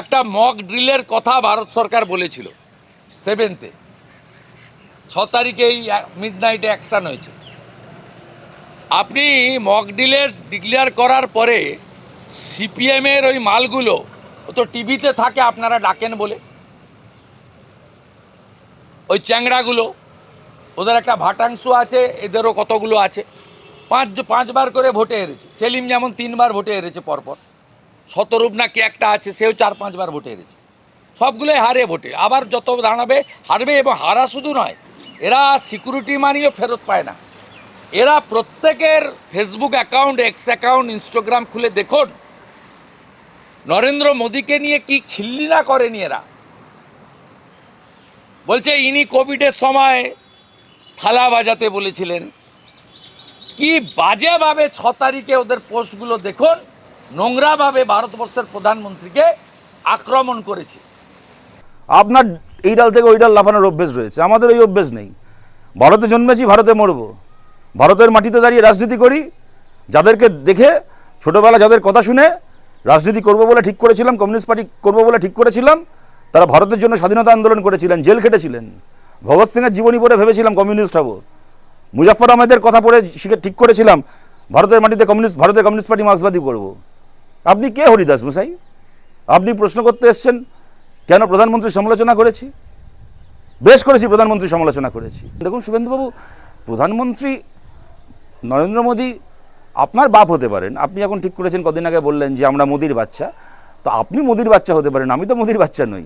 একটা মক ড্রিলের কথা ভারত সরকার বলেছিল সেভেন্থে ছ তারিখে এই মিড নাইটে অ্যাকশান হয়েছে। আপনি মক ড্রিলের ডিক্লেয়ার করার পরে সিপিএমের ওই মালগুলো, ও তো টিভিতে থাকে, আপনারা ডাকেন বলে। ওই চ্যাংড়াগুলো, ওদের একটা ভাটাংশ আছে, এদেরও কতগুলো আছে। পাঁচ, পাঁচবার করে ভোটে হেরেছে। সেলিম যেমন তিনবার ভোটে হেরেছে পরপর। শতরূপ না কে একটা আছে, সেও চার পাঁচবার ভোটে হেরেছে। সবগুলোই হারে ভোটে। আবার যত দাঁড়াবে, হারবে এবং হারা শুধু নয়, এরা সিকিউরিটি মানিও ফেরত পায় না। এরা প্রত্যেকের Facebook account X account Instagram খুলে দেখুন, নরেন্দ্র মোদীকে নিয়ে কি খিল্লি না করেনি এরা। বলছে, ইনি কোভিডের সময় থালা বাজাতে বলেছিলেন। কি বাজেভাবে ছ তারিখে ওদের পোস্টগুলো দেখুন নোংরাভাবে ভারতবর্ষের প্রধানমন্ত্রীকে আক্রমণ করেছে। আপনার এই ডাল থেকে ওই ডাল লাফানোর অভ্যেস রয়েছে। আমাদের ওই অভ্যেস নেই। ভারতে জন্মেছি, ভারতে মরব। ভারতের মাটিতে দাঁড়িয়ে রাজনীতি করি, যাদেরকে দেখে, ছোটবেলা যাদের কথা শুনে রাজনীতি করব বলে ঠিক করেছিলাম, কমিউনিস্ট পার্টি করব বলে ঠিক করেছিলাম, তারা ভারতের জন্য স্বাধীনতা আন্দোলন করেছিলেন, জেল খেটেছিলেন। ভগৎ সিংয়ের জীবনী পড়ে ভেবেছিলাম কমিউনিস্ট হব। মুজাফর আহমেদের কথা পড়ে শিখে ঠিক করেছিলাম, ভারতের মাটিতে কমিউনিস্ট, ভারতের কমিউনিস্ট পার্টি মার্ক্সবাদী করব। আপনি কে হরিদাস মশাই? আপনি প্রশ্ন করতে এসছেন, কেন প্রধানমন্ত্রীর সমালোচনা করেছি? বেশ করেছি প্রধানমন্ত্রী সমালোচনা করেছি। দেখুন শুভেন্দুবাবু, প্রধানমন্ত্রী নরেন্দ্র মোদী আপনার বাপ হতে পারেন। আপনি এখন ঠিক করেছেন, কদিন আগে বললেন যে আমরা মোদির বাচ্চা। তো আপনি মোদির বাচ্চা হতে পারেন, আমি তো মোদির বাচ্চা নই।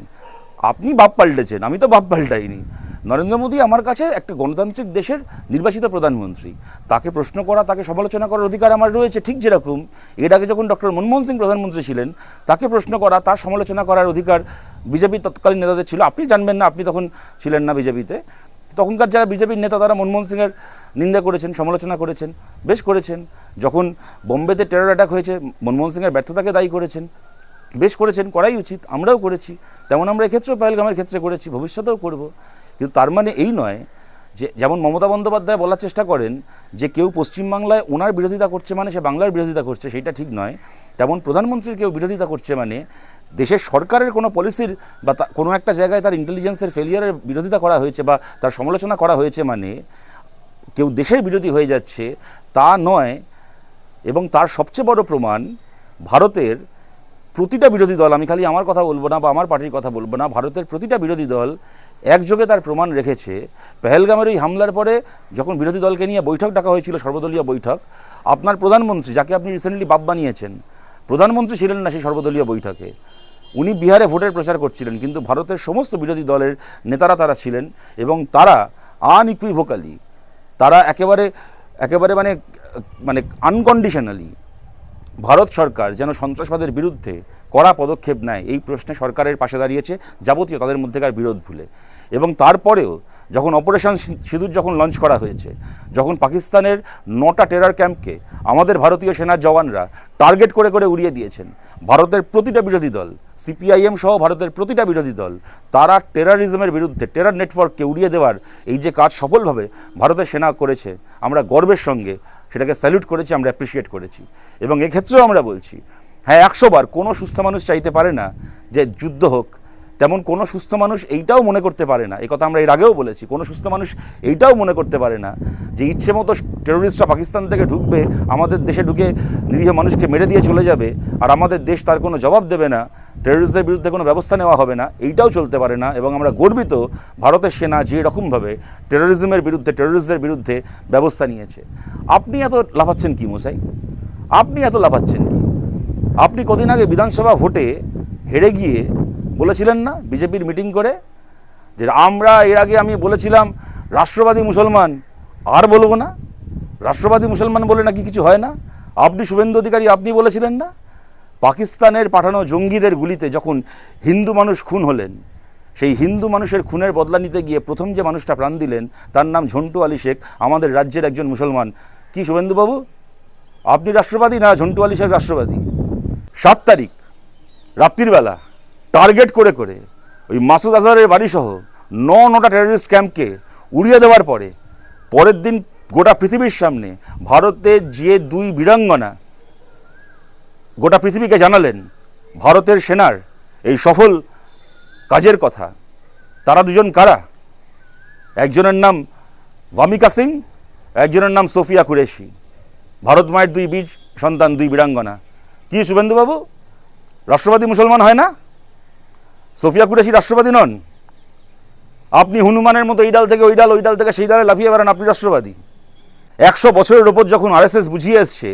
আপনি বাপ পাল্টেছেন, আমি তো বাপ পাল্টাইনি। নরেন্দ্র মোদী আমার কাছে একটা গণতান্ত্রিক দেশের নির্বাচিত প্রধানমন্ত্রী। তাকে প্রশ্ন করা, তাকে সমালোচনা করার অধিকার আমার রয়েছে ঠিক যেরকম। এর আগে যখন ডক্টর মনমোহন সিং প্রধানমন্ত্রী ছিলেন, তাকে প্রশ্ন করা, তার সমালোচনা করার অধিকার বিজেপির তৎকালীন নেতাদের ছিল। আপনি জানবেন না, আপনি তখন ছিলেন না বিজেপিতে। তখনকার যারা বিজেপির নেতা, তারা মনমোহন সিংয়ের নিন্দা করেছেন, সমালোচনা করেছেন, বেশ করেছেন। যখন বোম্বেতে টেরর অ্যাটাক হয়েছে, মনমোহন সিংয়ের ব্যর্থতাকে দায়ী করেছেন। বেশ করেছেন, করাই উচিত, আমরাও করেছি। তেমন আমরা এক্ষেত্রেও পায়েলগামের ক্ষেত্রে করেছি, ভবিষ্যতেও করব। কিন্তু তার মানে এই নয় যে, যেমন মমতা বন্দ্যোপাধ্যায় বলার চেষ্টা করেন যে, কেউ পশ্চিমবাংলায় ওনার বিরোধিতা করছে মানে সে বাংলার বিরোধিতা করছে, সেটা ঠিক নয়। তেমন প্রধানমন্ত্রীর কেউ বিরোধিতা করছে মানে দেশের সরকারের কোনো পলিসির বা কোনো একটা জায়গায় তার ইন্টেলিজেন্সের ফেলিয়ারের বিরোধিতা করা হয়েছে বা তার সমালোচনা করা হয়েছে মানে কেউ দেশের বিরোধী হয়ে যাচ্ছে, তা নয়। এবং তার সবচেয়ে বড় প্রমাণ ভারতের প্রতিটা বিরোধী দল, আমি খালি আমার কথা বলব না বা আমার পার্টির কথা বলব না, ভারতের প্রতিটা বিরোধী দল একযোগে তার প্রমাণ রেখেছে। পেহেলগামের ওই হামলার পরে যখন বিরোধী দলকে নিয়ে বৈঠক ডাকা হয়েছিল, সর্বদলীয় বৈঠক, আপনার প্রধানমন্ত্রী, যাকে আপনি রিসেন্টলি বাপ বানিয়েছেন, প্রধানমন্ত্রী ছিলেন না সেই সর্বদলীয় বৈঠকে। উনি বিহারে ভোটের প্রচার করছিলেন, কিন্তু ভারতের সমস্ত বিরোধী দলের নেতারা তারা ছিলেন এবং তারা আনইকুইভোকালি তারা একেবারে একেবারে মানে মানে আনকন্ডিশনালি ভারত সরকার যেন সন্ত্রাসবাদের বিরুদ্ধে কড়া পদক্ষেপ নেয়, এই প্রশ্নে সরকারের পাশে দাঁড়িয়েছে, যাবতীয় তাদের মধ্যেকার বিরোধ ভুলে। এবং তারপরেও যখন অপারেশন সিঁদুর যখন লঞ্চ করা হয়েছে, যখন পাকিস্তানের নটা টেরার ক্যাম্পকে আমাদের ভারতীয় সেনার জওয়ানরা টার্গেট করে করে উড়িয়ে দিয়েছেন, ভারতের প্রতিটা বিরোধী দল সিপিআইএম সহ ভারতের প্রতিটা বিরোধী দল, তারা টেরারিজমের বিরুদ্ধে টেরার নেটওয়ার্ককে উড়িয়ে দেওয়ার এই যে কাজ সফলভাবে ভারতের সেনা করেছে, আমরা গর্বের সঙ্গে সেটাকে স্যালুট করেছি, আমরা অ্যাপ্রিসিয়েট করেছি। এবং এক্ষেত্রেও আমরা বলছি হ্যাঁ একশো বার কোনো সুস্থ মানুষ চাইতে পারে না যে যুদ্ধ হোক। তেমন কোনো সুস্থ মানুষ এইটাও মনে করতে পারে না। এই কথা আমরা এর আগেও বলেছি, কোনো সুস্থ মানুষ এইটাও মনে করতে পারে না যে ইচ্ছে মতো টেরোরিস্টরা পাকিস্তান থেকে ঢুকবে, আমাদের দেশে ঢুকে নিরীহ মানুষকে মেরে দিয়ে চলে যাবে, আর আমাদের দেশ তার কোনো জবাব দেবে না। টেরোরিস্টদের বিরুদ্ধে কোনো ব্যবস্থা নেওয়া হবে না, এইটাও চলতে পারে না এবং আমরা গর্বিত ভারতের সেনা যে রকমভাবে টেরোরিজমের বিরুদ্ধে টেরোরিস্টদের বিরুদ্ধে ব্যবস্থা নিয়েছে। আপনি এত লাফাচ্ছেন কি মশাই? আপনি এত লাফাচ্ছেন কি? আপনি কদিন আগে বিধানসভা ভোটে হেরে গিয়ে বলেছিলেন না বিজেপির মিটিং করে? যে আমরা এর আগে আমি বলেছিলাম, রাষ্ট্রবাদী মুসলমান আর বলব না। রাষ্ট্রবাদী মুসলমান বলে নাকি কিছু হয় না? আপনি শুভেন্দু অধিকারী আপনি বলেছিলেন না? পাকিস্তানের পাঠানো জঙ্গিদের গুলিতে যখন হিন্দু মানুষ খুন হলেন, সেই হিন্দু মানুষের খুনের বদলা নিতে গিয়ে প্রথম যে মানুষটা প্রাণ দিলেন, তার নাম ঝন্টু আলী শেখ, আমাদের রাজ্যের একজন মুসলমান। কি শুভেন্দুবাবু? আপনি রাষ্ট্রবাদী না ঝন্টু আলী শেখ রাষ্ট্রবাদী? সাত তারিখ রাত্রিবেলা টার্গেট করে করে ওই মাসুদ আজহারের বাড়িসহ ন নটা টেররিস্ট ক্যাম্পকে উড়িয়ে দেওয়ার পরে, পরের দিন গোটা পৃথিবীর সামনে ভারতের যে দুই বীরাঙ্গনা গোটা পৃথিবীকে জানালেন ভারতের সেনার এই সফল কাজের কথা। তারা দুজন কারা? একজনের নাম ভামিকা সিং, একজনের নাম সোফিয়া কুরেশি। ভারত মায়ের দুই বীজ, সন্তান দুই বীরাঙ্গনা। কি শুভেন্দুবাবু? রাষ্ট্রবাদী মুসলমান হয় না? সোফিয়া কুরেশি রাষ্ট্রবাদী নন? আপনি হনুমানের মতো এই ডাল থেকে ওই ডাল ওই ডাল থেকে সেই ডালে লাফিয়ে বেড়ান, আপনি রাষ্ট্রবাদী। একশো বছরের ওপর যখন আরএসএস বুঝিয়ে এসছে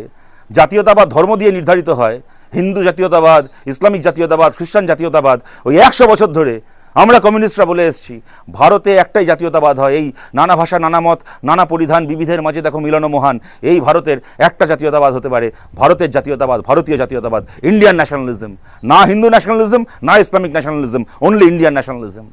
জাতীয়তাবাদ ধর্ম দিয়ে নির্ধারিত হয়। হিন্দু জাতীয়তাবাদ, ইসলামিক জাতীয়তাবাদ, খ্রিস্টান জাতীয়তাবাদ, ওই একশো বছর ধরে আমরা কমিউনিস্টরা বলে এসেছি, ভারতে একটাই জাতীয়তাবাদ হয়, এই নানা ভাষা, নানা মত, নানা পরিধান, বিবিধের মাঝে দেখো মিলন মহান, এই ভারতের একটা জাতীয়তাবাদ হতে পারে, ভারতের জাতীয়তাবাদ, ভারতীয় জাতীয়তাবাদ ইন্ডিয়ান ন্যাশনালিজম না হিন্দু ন্যাশনালিজম না Islamic nationalism only Indian nationalism